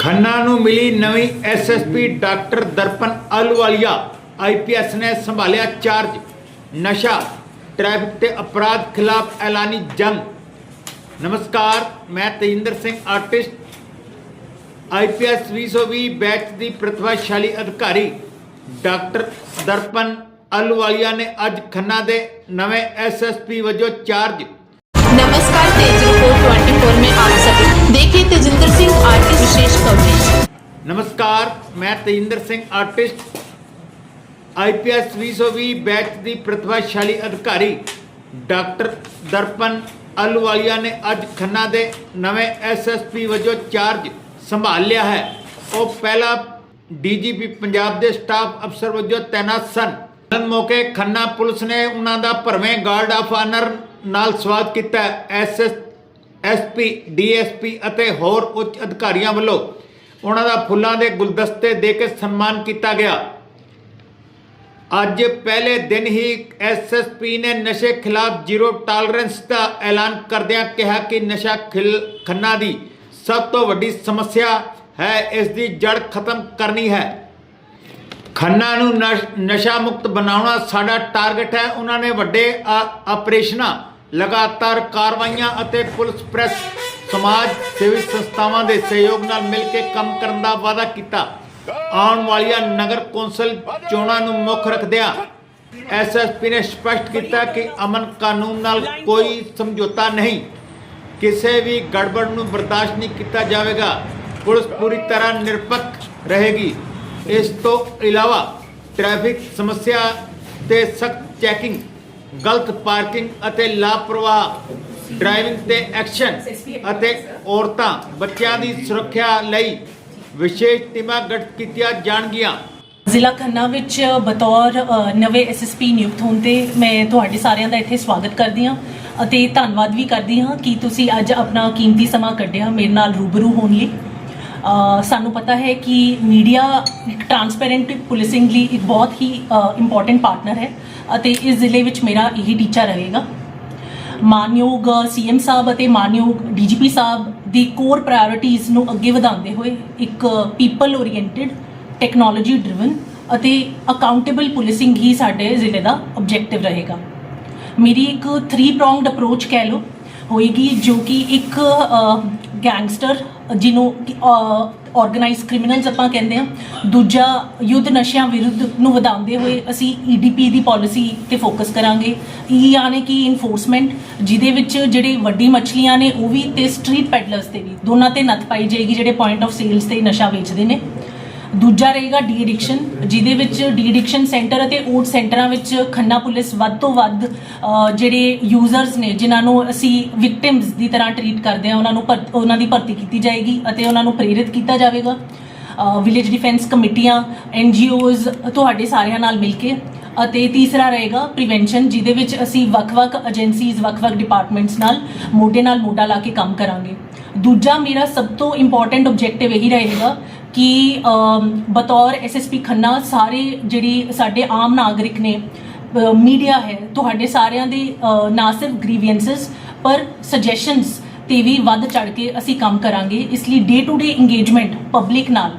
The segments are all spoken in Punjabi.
ਖੰਨਾ ਨੂੰ ਮਿਲੀ ਨਵੀਂ SSP doctor Darpan Ahluwalia. IPS ਨੇ ਸੰਭਾਲਿਆ ਚਾਰਜ। ਨਸ਼ਾ, ਟ੍ਰੈਫਿਕ ਤੇ ਅਪਰਾਧ ਖਿਲਾਫ ਐਲਾਨੀ ਜੰਗ। ਨਮਸਕਾਰ, ਮੈਂ Tejinder Singh, artist. IPS 2020 batch ਦੀ ਪ੍ਰਤਿਭਾਸ਼ਾਲੀ ਅਧਿਕਾਰੀ। ਡਾਕਟਰ ਦਰਪਨ ਅਲਵਾਲੀਆ ਨੇ ਅੱਜ ਖੰਨਾ ਦੇ ਨਵੇਂ ਐਸਐਸਪੀ ਵਜੋਂ ਚਾਰਜ। ਨਮਸਕਾਰ ਤੇ ਵਿਸ਼ੇਸ਼ ਕਵਰੇਜ ਨਮਸਕਾਰ, ਮੈਂ Tejinder Singh, artist. IPS 2020 batch ਦੀ ਪ੍ਰਤਿਭਾਸ਼ਾਲੀ ਅਧਿਕਾਰੀ, ਡਾਕਟਰ ਦਰਪਨ ਅਲਵਾਲੀਆ ਨੇ ਅੱਜ ਖੰਨਾ ਦੇ ਨਵੇਂ ਐਸਐਸਪੀ ਵਜੋਂ ਚਾਰਜ ਸੰਭਾਲ ਲਿਆ ਹੈ। ਉਹ ਪਹਿਲਾ ਡੀਜੀਪੀ ਪੰਜਾਬ ਦੇ ਸਟਾਫ ਅਫਸਰ ਵਜੋਂ ਤੈਨਾਤ ਸਨ। ਇਸ ਮੌਕੇ ਖੰਨਾ ਪੁਲਿਸ ਨੇ ਉਹਨਾਂ ਦਾ ਭਰਵੇਂ ਗਾਰਡ ਆਫ ਆਨਰ ਨਾਲ ਸਵਾਗਤ ਕੀਤਾ। ਐਸਐਸ ਐਸਪੀ ਡੀਐਸਪੀ ਅਤੇ ਹੋਰ ਉੱਚ ਅਧਿਕਾਰੀਆਂ ਵੱਲੋਂ ਉਹਨਾਂ ਦਾ ਫੁੱਲਾਂ ਦੇ ਗੁਲਦਸਤੇ ਦੇ ਕੇ ਸਨਮਾਨ ਕੀਤਾ ਗਿਆ। ਅੱਜ ਪਹਿਲੇ ਦਿਨ ਹੀ ਐਸਐਸਪੀ ਨੇ ਨਸ਼ੇ ਖਿਲਾਫ ਜ਼ੀਰੋ ਟਾਲਰੈਂਸ ਦਾ ਐਲਾਨ ਕਰਦਿਆਂ ਕਿਹਾ ਕਿ ਨਸ਼ਾ ਖਿਲ ਖੰਨਾ ਦੀ ਸਭ ਤੋਂ ਵੱਡੀ ਸਮੱਸਿਆ ਹੈ, ਇਸ ਦੀ ਜੜ ਖਤਮ ਕਰਨੀ ਹੈ। ਖੰਨਾ ਨੂੰ ਨਸ਼- ਨਸ਼ਾ ਮੁਕਤ ਬਣਾਉਣਾ ਸਾਡਾ ਟਾਰਗੇਟ ਹੈ। ਉਹਨਾਂ ਨੇ ਵੱਡੇ ਆ- ਆਪਰੇਸ਼ਨਾਂ ਲਗਾਤਾਰ ਕਾਰਵਾਈਆਂ ਅਤੇ ਪੁਲਿਸ ਪ੍ਰੈਸ, ਸਮਾਜ ਸੇਵੀ ਸੰਸਥਾਵਾਂ ਦੇ ਸਹਿਯੋਗ ਨਾਲ ਮਿਲ ਕੇ ਕੰਮ ਕਰਨ ਦਾ ਵਾਅਦਾ ਕੀਤਾ। ਆਉਣ ਵਾਲੀਆਂ ਨਗਰ ਕੌਂਸਲ ਚੋਣਾਂ ਨੂੰ ਮੁੱਖ ਰੱਖਦਿਆਂ ਐਸਐਸਪੀ ਨੇ ਸਪਸ਼ਟ ਕੀਤਾ ਕਿ ਅਮਨ ਕਾਨੂੰਨ ਨਾਲ ਕੋਈ ਸਮਝੌਤਾ ਨਹੀਂ। ਕਿਸੇ ਵੀ ਗੜਬੜ ਨੂੰ ਬਰਦਾਸ਼ਤ ਨਹੀਂ ਕੀਤਾ ਜਾਵੇਗਾ। ਪੁਲਿਸ ਪੂਰੀ ਤਰ੍ਹਾਂ ਨਿਰਪੱਖ ਰਹੇਗੀ। ਇਸ ਤੋਂ ਇਲਾਵਾ ਟ੍ਰੈਫਿਕ ਸਮੱਸਿਆ ਤੇ ਸਖਤ ਚੈਕਿੰਗ ਗਲਤ ਪਾਰਕਿੰਗ ਅਤੇ ਲਾਪਰਵਾਹ ਡਰਾਈਵਿੰਗ ਤੇ ਐਕਸ਼ਨ ਅਤੇ ਔਰਤਾਂ ਬੱਚਿਆਂ ਦੀ ਸੁਰੱਖਿਆ ਲਈ ਵਿਸ਼ੇਸ਼ ਟੀਮਾਂ ਗਠਿਤ ਕੀਤੀਆਂ ਜਾਣਗੀਆਂ। ਜ਼ਿਲ੍ਹਾ ਖੰਨਾ ਵਿੱਚ ਬਤੌਰ ਅ, ਨਵੇਂ ਐਸਐਸਪੀ ਨਿਯੁਕਤ ਹੋਣ ਤੇ ਮੈਂ ਤੁਹਾਡੇ ਸਾਰਿਆਂ ਦਾ ਇੱਥੇ ਸਵਾਗਤ ਕਰਦੀ ਹਾਂ ਅਤੇ ਧੰਨਵਾਦ ਵੀ ਕਰਦੀ ਹਾਂ ਕਿ ਤੁਸੀਂ ਅੱਜ ਆਪਣਾ ਕੀਮਤੀ ਸਮਾਂ ਕੱਢਿਆ ਮੇਰੇ ਨਾਲ ਰੂਬਰੂ ਹੋਣ ਲਈ। ਸਾਨੂੰ ਪਤਾ ਹੈ ਕਿ ਮੀਡੀਆ ਇੱਕ ਟਰਾਂਸਪੇਰੈਂਟ ਪੁਲਿਸਿੰਗ ਲਈ ਇੱਕ ਬਹੁਤ ਹੀ ਇੰਪੋਰਟੈਂਟ ਪਾਰਟਨਰ ਹੈ ਅਤੇ ਇਸ ਜ਼ਿਲ੍ਹੇ ਵਿੱਚ ਮੇਰਾ ਇਹੀ ਟੀਚਾ ਰਹੇਗਾ। ਮਾਨਯੋਗ ਸੀਐਮ ਸਾਹਿਬ ਅਤੇ ਮਾਨਯੋਗ ਡੀਜੀਪੀ ਸਾਹਿਬ ਦੀ ਕੋਰ ਪ੍ਰਾਇੋਰਟੀਜ਼ ਨੂੰ ਅੱਗੇ ਵਧਾਉਂਦੇ ਹੋਏ ਇੱਕ ਪੀਪਲ ਓਰੀਐਂਟਡ ਟੈਕਨੋਲੋਜੀ ਡਰਿਵਨ ਅਤੇ ਅਕਾਊਂਟੇਬਲ ਪੁਲਿਸਿੰਗ ਹੀ ਸਾਡੇ ਜ਼ਿਲ੍ਹੇ ਦਾ ਆਬਜੈਕਟਿਵ ਰਹੇਗਾ। ਮੇਰੀ ਇੱਕ 3 ਪ੍ਰੋਂਗਡ ਅਪਰੋਚ ਕਹਿ ਲਓ ਹੋਏਗੀ ਜੋ ਕਿ ਇੱਕ ਗੈਂਗਸਟਰ, ਜਿਹਨੂੰ ਆਰਗੇਨਾਈਜ਼ ਕ੍ਰਿਮੀਨਲਸ ਆਪਾਂ ਕਹਿੰਦੇ ਆ ਦੂਜਾ ਯੁੱਧ ਨਸ਼ਿਆਂ ਵਿਰੁੱਧ ਨੂੰ ਵਧਾਉਂਦੇ ਹੋਏ ਅਸੀਂ ਈਡੀਪੀ ਦੀ ਪਾਲਿਸੀ ਤੇ ਫੋਕਸ ਕਰਾਂਗੇ। ਈ ਯਾਨੀ ਕਿ ਇਨਫੋਰਸਮੈਂਟ ਜਿਹਦੇ ਵਿੱਚ ਜਿਹੜੇ ਵੱਡੀ ਮੱਛਲੀਆਂ ਨੇ, ਉਹ ਵੀ ਤੇ ਸਟਰੀਟ ਪੈਡਲਰਸ ਤੇ ਵੀ, ਦੋਨਾਂ ਤੇ ਨੱਥ ਪਾਈ ਜਾਏਗੀ ਜਿਹੜੇ ਪੁਆਇੰਟ ਆਫ ਸੇਲਸ ਤੇ ਨਸ਼ਾ ਵੇਚਦੇ ਨੇ। ਦੂਜਾ ਰਹੇਗਾ ਡੀ ਐਡਿਕਸ਼ਨ ਜਿਹਦੇ ਵਿੱਚ ਡੀ ਐਡਿਕਸ਼ਨ ਸੈਂਟਰ ਅਤੇ ਓਟ ਸੈਂਟਰਾਂ ਵਿੱਚ ਖੰਨਾ ਪੁਲਿਸ ਵੱਧ ਤੋਂ ਵੱਧ ਜਿਹੜੇ ਯੂਜ਼ਰਸ ਨੇ, ਜਿਨ੍ਹਾਂ ਨੂੰ ਅਸੀਂ ਵਿਕਟਿਮਸ ਦੀ ਤਰ੍ਹਾਂ ਟਰੀਟ ਕਰਦੇ ਹਾਂ, ਉਹਨਾਂ ਨੂੰ ਭਰ- ਉਹਨਾਂ ਦੀ ਭਰਤੀ ਕੀਤੀ ਜਾਏਗੀ ਅਤੇ ਉਹਨਾਂ ਨੂੰ ਪ੍ਰੇਰਿਤ ਕੀਤਾ ਜਾਵੇਗਾ। ਵਿਲੇਜ ਡਿਫੈਂਸ ਕਮੇਟੀਆਂ ਐਨਜੀਓਜ਼ ਤੁਹਾਡੇ ਸਾਰਿਆਂ ਨਾਲ ਮਿਲ ਕੇ, ਅਤੇ ਤੀਸਰਾ ਰਹੇਗਾ ਪ੍ਰੀਵੈਂਸ਼ਨ ਜਿਹਦੇ ਵਿੱਚ ਅਸੀਂ ਵੱਖ-ਵੱਖ ਏਜੰਸੀਜ਼ ਵੱਖ-ਵੱਖ ਡਿਪਾਰਟਮੈਂਟਸ ਨਾਲ ਮੋਢੇ ਨਾਲ ਮੋਢਾ ਲਾ ਕੇ ਕੰਮ ਕਰਾਂਗੇ। ਦੂਜਾ ਮੇਰਾ ਸਭ ਤੋਂ ਇੰਪੋਰਟੈਂਟ ਆਬਜੈਕਟਿਵ ਇਹੀ ਰਹੇਗਾ ਕਿ ਅਮ, ਬਤੌਰ ਐਸਐਸਪੀ ਖੰਨਾ ਸਾਰੇ ਜਿਹੜੀ ਸਾਡੇ ਆਮ ਨਾਗਰਿਕ ਨੇ ਮੀਡੀਆ ਹੈ ਤੁਹਾਡੇ ਸਾਰਿਆਂ ਦੇ ਨਾ ਸਿਰਫ ਗ੍ਰੀਵੈਂਸਸ ਪਰ ਸੁਜੈਸ਼ਨਸ ਤੇ ਵੀ ਵੱਧ ਚੜ ਕੇ ਅਸੀਂ ਕੰਮ ਕਰਾਂਗੇ। ਇਸ ਲਈ day to day engagement public ਨਾਲ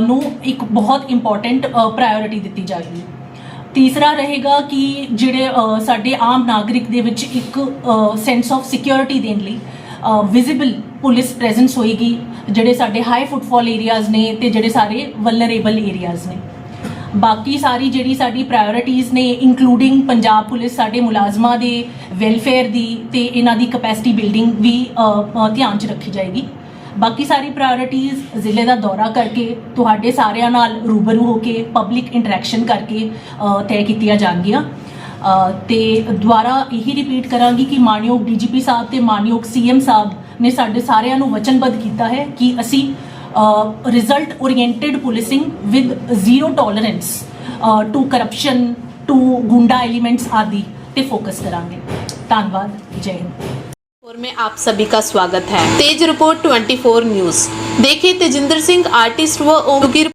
ਨੂੰ ਇੱਕ ਬਹੁਤ ਇੰਪੋਰਟੈਂਟ ਪ੍ਰਾਇੋਰਿਟੀ ਦਿੱਤੀ ਜਾਏਗੀ। ਤੀਸਰਾ ਰਹੇਗਾ ਕਿ ਜਿਹੜੇ ਸਾਡੇ ਆਮ ਨਾਗਰਿਕ ਦੇ ਵਿੱਚ ਇੱਕ ਸੈਂਸ ਆਫ ਸਿਕਿਉਰਿਟੀ ਦੇਣ ਲਈ ਵਿਜ਼ੀਬਲ ਪੁਲਿਸ ਪ੍ਰੈਜ਼ੈਂਸ ਹੋਏਗੀ। ਜਿਹੜੇ ਸਾਡੇ ਹਾਈ ਫੁੱਟਫਾਲ ਏਰੀਆਜ਼ ਨੇ ਤੇ ਜਿਹੜੇ ਸਾਰੇ ਵਲਨਰੇਬਲ ਏਰੀਆਜ਼ ਨੇ। ਬਾਕੀ ਸਾਰੀ ਜਿਹੜੀ ਸਾਡੀ ਪ੍ਰਾਇੋਰਟੀਜ਼ ਨੇ ਇਨਕਲੂਡਿੰਗ ਪੰਜਾਬ ਪੁਲਿਸ ਸਾਡੇ ਮੁਲਾਜ਼ਮਾਂ ਦੇ ਵੈਲਫੇਅਰ ਦੀ ਤੇ ਇਹਨਾਂ ਦੀ ਕਪੈਸਿਟੀ ਬਿਲਡਿੰਗ ਵੀ ਧਿਆਨ 'ਚ ਰੱਖੀ ਜਾਏਗੀ। ਬਾਕੀ ਸਾਰੀ ਪ੍ਰਾਇੋਰਟੀਜ਼ ਜ਼ਿਲ੍ਹੇ ਦਾ ਦੌਰਾ ਕਰਕੇ ਤੁਹਾਡੇ ਸਾਰਿਆਂ ਨਾਲ ਰੂਬਰੂ ਹੋ ਕੇ ਪਬਲਿਕ ਇੰਟਰੈਕਸ਼ਨ ਕਰਕੇ ਤੈਅ ਕੀਤੀਆਂ ਜਾਣਗੀਆਂ। ਅ, ਤੇ ਦੁਬਾਰਾ ਇਹੀ ਰਿਪੀਟ ਕਰਾਂਗੀ ਕਿ ਮਾਨਯੋਗ ਡੀਜੀਪੀ ਸਾਹਿਬ ਤੇ ਮਾਨਯੋਗ ਸੀਐਮ ਸਾਹਿਬ ਨੇ ਸਾਡੇ ਸਾਰਿਆਂ ਨੂੰ ਵਚਨਬੱਧ ਕੀਤਾ ਹੈ ਕਿ ਅਸੀਂ result oriented policing with zero tolerance to corruption to goonda elements ਆਦि ਤੇ ਫੋਕਸ ਕਰਾਂਗੇ ਧੰਨਵਾਦ ਜੈ ਹਿੰਦ और में आप सभी का स्वागत है तेज रिपोर्ट 24 न्यूज देखिए तेजिंदर सिंह आर्टिस्ट व ओम की